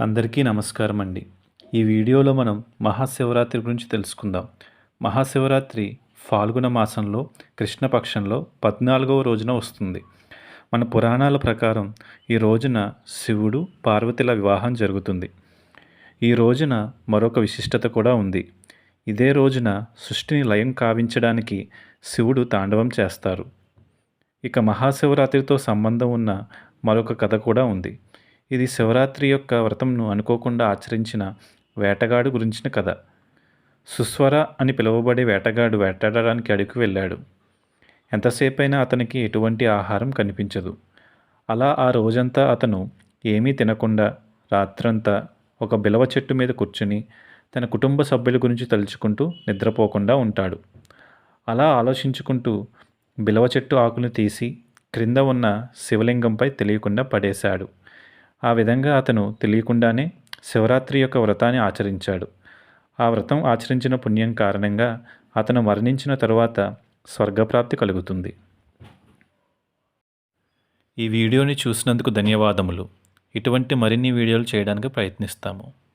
అందరికీ నమస్కారం అండి ఈ వీడియోలో మనం మహాశివరాత్రి గురించి తెలుసుకుందాం. మహాశివరాత్రి ఫాల్గుణ మాసంలో కృష్ణపక్షంలో పద్నాలుగవ రోజున వస్తుంది. మన పురాణాల ప్రకారం ఈ రోజున శివుడు పార్వతిల వివాహం జరుగుతుంది. ఈ రోజున మరొక విశిష్టత కూడా ఉంది. ఇదే రోజున సృష్టిని లయం కావించడానికి శివుడు తాండవం చేస్తారు. ఇక మహాశివరాత్రితో సంబంధం ఉన్న మరొక కథ కూడా ఉంది. ఇది శివరాత్రి యొక్క వ్రతంను అనుకోకుండా ఆచరించిన వేటగాడు గురించిన కథ. సుస్వర అని పిలువబడే వేటగాడు వేటాడడానికి అడుగు వెళ్ళాడు. ఎంతసేపైనా అతనికి ఎటువంటి ఆహారం కనిపించదు. అలా ఆ రోజంతా అతను ఏమీ తినకుండా రాత్రంతా ఒక బిలవ చెట్టు మీద కూర్చుని తన కుటుంబ సభ్యుల గురించి తలుచుకుంటూ నిద్రపోకుండా ఉంటాడు. అలా ఆలోచించుకుంటూ బిలవ చెట్టు ఆకును తీసి క్రింద ఉన్న శివలింగంపై తెలియకుండా పడేశాడు. ఆ విధంగా అతను తెలియకుండానే శివరాత్రి యొక్క వ్రతాన్ని ఆచరించాడు. ఆ వ్రతం ఆచరించిన పుణ్యం కారణంగా అతను మరణించిన తరువాత స్వర్గప్రాప్తి కలుగుతుంది. ఈ వీడియోని చూసినందుకు ధన్యవాదములు. ఇటువంటి మరిన్ని వీడియోలు చేయడానికి ప్రయత్నిస్తాము.